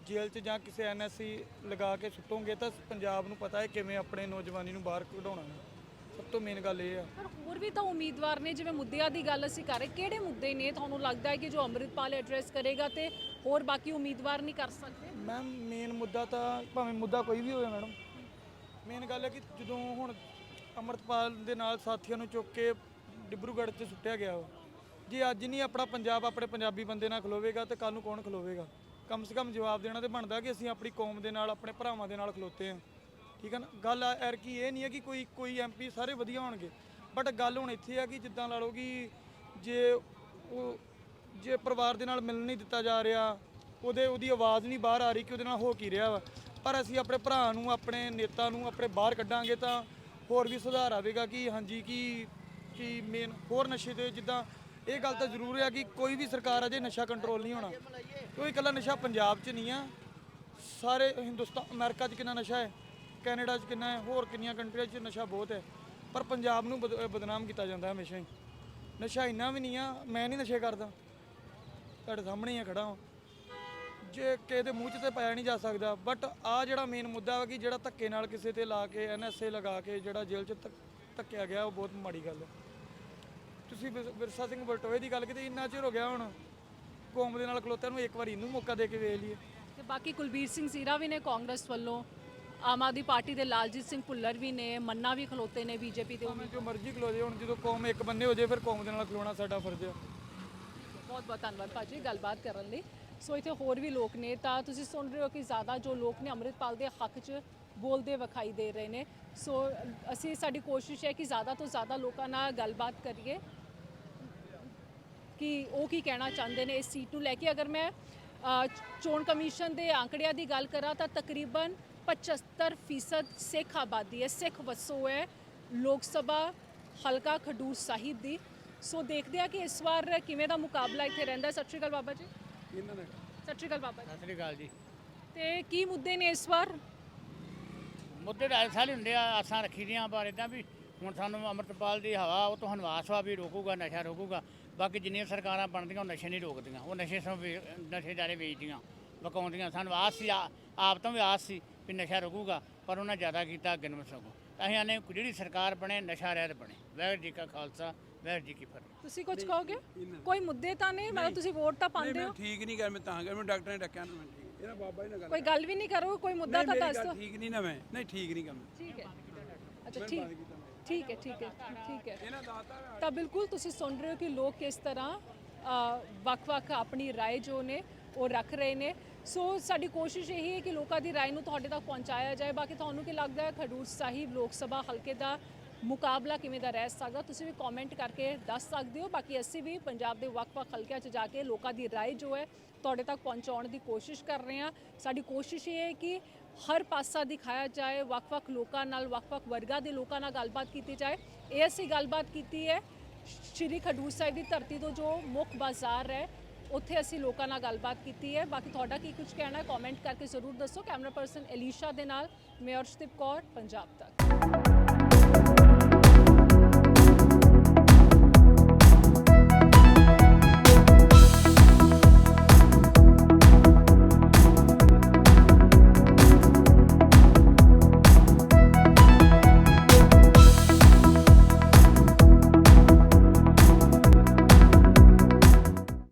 ਜੇਲ੍ਹ 'ਚ ਜਾਂ ਕਿਸੇ ਐਨਐਸਸੀ ਲਗਾ ਕੇ ਸੁੱਟੋਗੇ ਤਾਂ ਪੰਜਾਬ ਨੂੰ ਪਤਾ ਹੈ ਕਿਵੇਂ ਆਪਣੇ ਨੌਜਵਾਨੀ ਨੂੰ ਬਾਹਰ ਕਢਾਉਣਾ ਹੈ। ਸਭ ਤੋਂ ਮੇਨ ਗੱਲ ਇਹ ਆ। ਪਰ ਹੋਰ ਵੀ ਤਾਂ ਉਮੀਦਵਾਰ ਨੇ ਜਿਵੇਂ ਮੁੱਦਿਆਂ ਦੀ ਗੱਲ ਅਸੀਂ ਕਰ ਰਹੇ ਕਿਹੜੇ ਮੁੱਦੇ ਨੇ? ਤੁਹਾਨੂੰ ਲੱਗਦਾ ਹੈ ਕਿ ਜੋ ਅੰਮ੍ਰਿਤਪਾਲ ਐਡਰੈਸ ਕਰੇਗਾ ਤੇ ਹੋਰ ਬਾਕੀ ਉਮੀਦਵਾਰ ਨਹੀਂ ਕਰ ਸਕਦੇ? ਮੈਮ ਮੇਨ ਮੁੱਦਾ ਤਾਂ ਭਾਵੇਂ ਮੁੱਦਾ ਕੋਈ ਵੀ ਹੋਵੇ ਮੈਡਮ ਮੇਨ ਗੱਲ ਹੈ ਕਿ ਜਦੋਂ ਹੁਣ ਅਮਰਤਪਾਲ ਦੇ ਨਾਲ ਸਾਥੀਆਂ ਨੂੰ ਚੁੱਕ ਕੇ ਡਿਬਰੂਗੜ੍ਹ 'ਚ ਸੁੱਟਿਆ ਗਿਆ ਵਾ ਜੇ ਅੱਜ ਨਹੀਂ ਆਪਣਾ ਪੰਜਾਬ ਆਪਣੇ ਪੰਜਾਬੀ ਬੰਦੇ ਨਾਲ ਖਲੋਵੇਗਾ ਤੇ ਕੱਲ ਨੂੰ ਕੌਣ ਖਲੋਵੇਗਾ? ਕਮ ਸੇ ਕਮ ਜਵਾਬ ਦੇਣਾ ਤੇ ਬਣਦਾ ਕਿ ਅਸੀਂ ਆਪਣੀ ਕੌਮ ਦੇ ਨਾਲ ਆਪਣੇ ਭਰਾਵਾਂ ਦੇ ਨਾਲ ਖਲੋਤੇ ਹਾਂ। ਠੀਕ ਹੈ ਨਾ? ਗੱਲ ਐਰ ਕੀ ਇਹ ਨਹੀਂ ਹੈ ਕਿ ਕੋਈ ਕੋਈ ਐਮਪੀ ਸਾਰੇ ਵਧੀਆ ਹੋਣਗੇ। ਬਟ ਗੱਲ ਹੁਣ ਇੱਥੇ ਆ ਕਿ ਜਿੱਦਾਂ ਲਾ ਲਓ ਕਿ ਜੇ ਉਹ ਜੇ ਪਰਿਵਾਰ ਦੇ ਨਾਲ ਮਿਲਣ ਨਹੀਂ ਦਿੱਤਾ ਜਾ ਰਿਹਾ, ਉਹਦੇ ਉਹਦੀ ਆਵਾਜ਼ ਨਹੀਂ ਬਾਹਰ ਆ ਰਹੀ ਕਿ ਉਹਦੇ ਨਾਲ ਹੋ ਕੀ ਰਿਹਾ ਵਾ। ਪਰ ਅਸੀਂ ਆਪਣੇ ਭਰਾ ਨੂੰ, ਆਪਣੇ ਨੇਤਾ ਨੂੰ, ਆਪਣੇ ਬਾਹਰ ਕੱਢਾਂਗੇ ਤਾਂ ਹੋਰ ਵੀ ਸੁਧਾਰ ਆਵੇਗਾ ਕਿ ਹਾਂਜੀ ਕਿ ਕਿ ਮੇਨ ਹੋਰ ਨਸ਼ੇ ਤੇ ਜਿੱਦਾਂ ਇਹ ਗੱਲ ਤਾਂ ਜ਼ਰੂਰ ਹੈ ਕਿ ਕੋਈ ਵੀ ਸਰਕਾਰ ਅਜੇ ਨਸ਼ਾ ਕੰਟਰੋਲ ਨਹੀਂ ਹੋਣਾ। ਕੋਈ ਇਕੱਲਾ ਨਸ਼ਾ ਪੰਜਾਬ 'ਚ ਨਹੀਂ ਆ। ਸਾਰੇ ਹਿੰਦੁਸਤਾਨ ਅਮਰੀਕਾ 'ਚ ਕਿੰਨਾ ਨਸ਼ਾ ਹੈ? ਕੈਨੇਡਾ 'ਚ ਕਿੰਨਾ ਹੈ, ਹੋਰ ਕਿੰਨੀਆਂ ਕੰਟਰੀਆਂ 'ਚ ਨਸ਼ਾ ਬਹੁਤ ਹੈ। ਪਰ ਪੰਜਾਬ ਨੂੰ ਬਦ- ਬਦਨਾਮ ਕੀਤਾ ਜਾਂਦਾ ਹਮੇਸ਼ਾ ਹੀ। ਨਸ਼ਾ ਇੰਨਾ ਵੀ ਨਹੀਂ ਆ, ਮੈਂ ਨਹੀਂ ਨਸ਼ੇ ਕਰਦਾ। ਤੁਹਾਡੇ ਸਾਹਮਣੇ ਹੀ ਆ, ਖੜਾ ਹਾਂ। ਜੇ ਕਿਸੇ ਦੇ ਮੂੰਹ 'ਚ ਤੇ ਪਾਇਆ ਨਹੀਂ ਜਾ ਸਕਦਾ ਬਟ ਆ ਜਿਹੜਾ ਮੇਨ ਮੁੱਦਾ ਵਾ ਕਿ ਜਿਹੜਾ ਧੱਕੇ ਨਾਲ ਕਿਸੇ ਤੇ ਲਾ ਕੇ ਐਨਐਸਏ ਲਗਾ ਕੇ ਜਿਹੜਾ ਜੇਲ੍ਹ 'ਚ ਧੱਕ- ਧੱਕਿਆ ਗਿਆ, ਉਹ ਬਹੁਤ ਮਾੜੀ ਗੱਲ ਹੈ। ਤੁਸੀਂ ਬਿਰ ਵਿਰਸਾ ਸਿੰਘ ਬਲਟੋਏ ਦੀ ਗੱਲ ਕੀਤੀ, ਇੰਨਾ ਚਿਰ ਹੋ ਗਿਆ ਹੁਣ। ਕੌਮ ਦੇ ਨਾਲ ਖਲੋਤਾ ਨੂੰ ਇੱਕ ਵਾਰੀ ਇਹਨੂੰ ਮੌਕਾ ਦੇ ਕੇ ਵੇਖ ਲਈਏ। ਤੇ ਬਾਕੀ ਕੁਲਬੀਰ ਸਿੰਘ ਜ਼ੀਰਾ ਵੀ ਨੇ ਕਾਂਗਰਸ ਵੱਲੋਂ ਆਮ ਆਦਮੀ ਪਾਰਟੀ ਦੇ ਲਾਲਜੀਤ ਸਿੰਘ ਭੁੱਲਰ ਵੀ ਨੇ ਮੰਨਾ ਵੀ ਖਲੋਤੇ ਨੇ ਬੀਜੇਪੀ ਦੇ ਭਾਵੇਂ ਜੋ ਮਰਜ਼ੀ ਖਲੋ ਜੇ ਹੁਣ ਜਦੋਂ ਕੌਮ ਇੱਕ ਬੰਨੇ ਹੋ ਜੇ ਫਿਰ ਕੌਮ ਦੇ ਨਾਲ ਖਲੋਣਾ ਸਾਡਾ ਫਰਜ਼ ਆ। ਬਹੁਤ ਬਹੁਤ ਧੰਨਵਾਦ ਭਾਜੀ ਗੱਲਬਾਤ ਕਰਨ ਲਈ। ਸੋ ਇੱਥੇ ਹੋਰ ਵੀ ਲੋਕ ਨੇ ਤਾਂ ਤੁਸੀਂ ਸੁਣ ਰਹੇ ਹੋ ਕਿ ਜ਼ਿਆਦਾ ਜੋ ਲੋਕ ਨੇ ਅੰਮ੍ਰਿਤਪਾਲ ਦੇ ਹੱਕ 'ਚ ਬੋਲਦੇ ਵਿਖਾਈ ਦੇ ਰਹੇ ਨੇ। ਸੋ ਅਸੀਂ ਸਾਡੀ ਕੋਸ਼ਿਸ਼ ਹੈ ਕਿ ਜ਼ਿਆਦਾ ਤੋਂ ਜ਼ਿਆਦਾ ਲੋਕਾਂ ਨਾਲ ਗੱਲਬਾਤ ਕਰੀਏ। ਕਿ ਉਹ ਕੀ ਕਹਿਣਾ ਚਾਹੁੰਦੇ ਨੇ ਇਸ ਸੀਟ ਨੂੰ ਲੈ ਕੇ? ਅਗਰ ਮੈਂ ਚੋਣ ਕਮਿਸ਼ਨ ਦੇ ਆંકੜਿਆਂ ਦੀ ਗੱਲ ਕਰਾਂ ਤਾਂ ਤਕਰੀਬਨ 75% ਸਿੱਖ ਆਬਾਦੀ ਹੈ ਸਿੱਖ ਵਸੋਂ ਹੈ ਲੋਕ ਸਭਾ ਹਲਕਾ ਖਡੂਰ ਸਾਹਿਬ ਦੀ ਸੋ ਦੇਖਦੇ ਆ ਕਿ ਇਸ ਵਾਰ ਕਿਵੇਂ ਦਾ ਮੁਕਾਬਲਾ ਇੱਥੇ ਰਹਿੰਦਾ। ਸਤਿ ਸ਼੍ਰੀ ਅਕਾਲ ਬਾਬਾ ਜੀ ਸਤਿ ਸ਼੍ਰੀ ਅਕਾਲ ਬਾਬਾ ਜੀ ਸਤਿ ਸ੍ਰੀ ਅਕਾਲ ਜੀ ਤੇ ਕੀ ਮੁੱਦੇ ਨੇ ਇਸ ਵਾਰ ਮੁੱਦੇ ਤਾਂ ਸਾਲ ਹੀ ਹੁੰਦੇ ਆ ਆਸਾਂ ਰੱਖੀ ਦੀਆਂ ਪਰ ਇਦਾਂ ਵੀ ਹੁਣ ਸਾਨੂੰ ਅੰਮ੍ਰਿਤਪਾਲ ਦੀ ਹਵਾ ਉਹ ਤੋਂ ਹਨਵਾਸ ਵਾ ਵੀ ਰੋਕੂਗਾ ਨਸ਼ਾ ਰੋਕੂਗਾ ਬਾਕੀ ਜਿੰਨੀਆਂ ਸਰਕਾਰਾਂ ਬਣਦੀਆਂ ਉਹ ਨਸ਼ੇ ਨਹੀਂ ਰੋਕਦੀਆਂ ਉਹ ਨਸ਼ੇ ਸਭ ਵੇ- ਨਸ਼ੇ ਜਾਰੇ ਵੇਚਦੀਆਂ ਵਕਾਉਂਦੀਆਂ ਸਾਨੂੰ ਆਸ ਸੀ ਆ- ਆਪ ਤੋਂ ਵੀ ਆਸ ਸੀ ਵੀ ਨਸ਼ਾ ਰੁਕੂਗਾ ਪਰ ਉਹਨਾਂ ਜ਼ਿਆਦਾ ਕੀਤਾ ਅੱਗੇ ਨੂੰ ਸਗੋਂ ਅਸੀਂ ਆਨੇ ਜਿਹੜੀ ਸਰਕਾਰ ਬਣੇ ਨਸ਼ਾ ਰਹਿਤ ਬਣੇ ਵਾਹਿਗੁਰੂ ਜੀ ਕਾ ਖਾਲਸਾ ਵਾਹਿਗੁਰੂ ਜੀ ਕੀ ਫਤਿਹ ਤੁਸੀਂ ਕੁਝ ਕਹੋਗੇ ਕੋਈ ਮੁੱਦੇ ਤਾਂ ਨਹੀਂ ਮਤਲਬ ਤੁਸੀਂ ਵੋਟ ਤਾਂ ਪਾਉਂਦੇ ਹੋ ਠੀਕ ਨਹੀਂ ਕਰ ਮੈਂ ਤਾਂ ਕਰ ਮੈਂ ਡਾਕਟਰ ਨੇ ਡੱਕਿਆ ਨਾ ਮੈਂ ਠੀਕ ਇਹਨਾਂ ਬਾਬਾ ਜੀ ਨਾਲ ਗੱਲ ਕੋਈ ਗੱਲ ਵੀ ਨਹੀਂ ਕਰੋ ਕੋਈ ਮੁੱਦਾ ਤਾਂ ਦੱਸ ਦਿਓ ਠੀਕ ਨਹੀਂ ਨਾ ਮੈਂ ਨਹੀਂ ਠੀਕ ਨਹੀਂ ਕੰਮ ਠੀਕ ਹੈ ਅੱਛਾ ਠੀਕ ਠੀਕ ਹੈ ਠੀਕ ਹੈ ਠੀਕ ਹੈ ਤਾਂ ਬਿਲਕੁਲ ਤੁਸੀਂ ਸੁਣ ਰਹੇ ਹੋ ਕਿ ਲੋਕ ਕਿਸ ਤਰ੍ਹਾਂ ਅ, ਵੱਖ-ਵੱਖ ਆਪਣੀ رائے ਜੋ ਨੇ ਉਹ ਰੱਖ ਰਹੇ ਨੇ ਸੋ ਸਾਡੀ ਕੋਸ਼ਿਸ਼ ਇਹ ਹੈ ਕਿ ਲੋਕਾਂ ਦੀ رائے ਨੂੰ ਤੁਹਾਡੇ ਤੱਕ ਪਹੁੰਚਾਇਆ ਜਾਏ ਬਾਕੀ ਤੁਹਾਨੂੰ ਕੀ ਲੱਗਦਾ ਹੈ ਖਡੂਰ ਸਾਹਿਬ ਲੋਕ ਸਭਾ ਹਲਕੇ ਦਾ ਮੁਕਾਬਲਾ ਕਿਵੇਂ ਦਾ ਰਹਿ ਸਕਦਾ ਤੁਸੀਂ ਵੀ ਕਮੈਂਟ ਕਰਕੇ ਦੱਸ ਸਕਦੇ ਹੋ ਬਾਕੀ ਅਸੀਂ ਵੀ ਪੰਜਾਬ ਦੇ ਵੱਖ-ਵੱਖ ਹਲਕਿਆਂ 'ਚ ਜਾ ਕੇ ਲੋਕਾਂ ਦੀ رائے ਜੋ ਹੈ ਤੁਹਾਡੇ ਤੱਕ ਪਹੁੰਚਾਉਣ ਦੀ ਕੋਸ਼ਿਸ਼ ਕਰ ਰਹੇ ਹਾਂ ਸਾਡੀ ਕੋਸ਼ਿਸ਼ ਇਹ ਹੈ ਕਿ ਹਰ ਪਾਸਾ ਦਿਖਾਇਆ ਜਾਏ ਵੱਖ-ਵੱਖ ਲੋਕਾਂ ਨਾਲ ਵੱਖ-ਵੱਖ ਵਰਗਾਂ ਦੇ ਲੋਕਾਂ ਨਾਲ ਗੱਲਬਾਤ ਕੀਤੀ ਜਾਏ ਇਹ ਅਸੀਂ ਗੱਲਬਾਤ ਕੀਤੀ ਹੈ ਸ਼੍ਰੀ ਖਡੂਰ ਸਾਹਿਬ ਦੀ ਧਰਤੀ ਤੋਂ ਜੋ ਮੁੱਖ ਬਾਜ਼ਾਰ ਹੈ ਉੱਥੇ ਅਸੀਂ ਲੋਕਾਂ ਨਾਲ ਗੱਲਬਾਤ ਕੀਤੀ ਹੈ। ਬਾਕੀ ਤੁਹਾਡਾ ਕੀ ਕੁਝ ਕਹਿਣਾ ਹੈ ਕਮੈਂਟ ਕਰਕੇ ਜ਼ਰੂਰ ਦੱਸੋ। ਕੈਮਰਾ ਪਰਸਨ ਐਲੀਸ਼ਾ ਦੇ ਨਾਲ, ਮੈਂ ਅਰਸ਼ਦੀਪ ਕੌਰ, ਪੰਜਾਬ ਤੱਕ।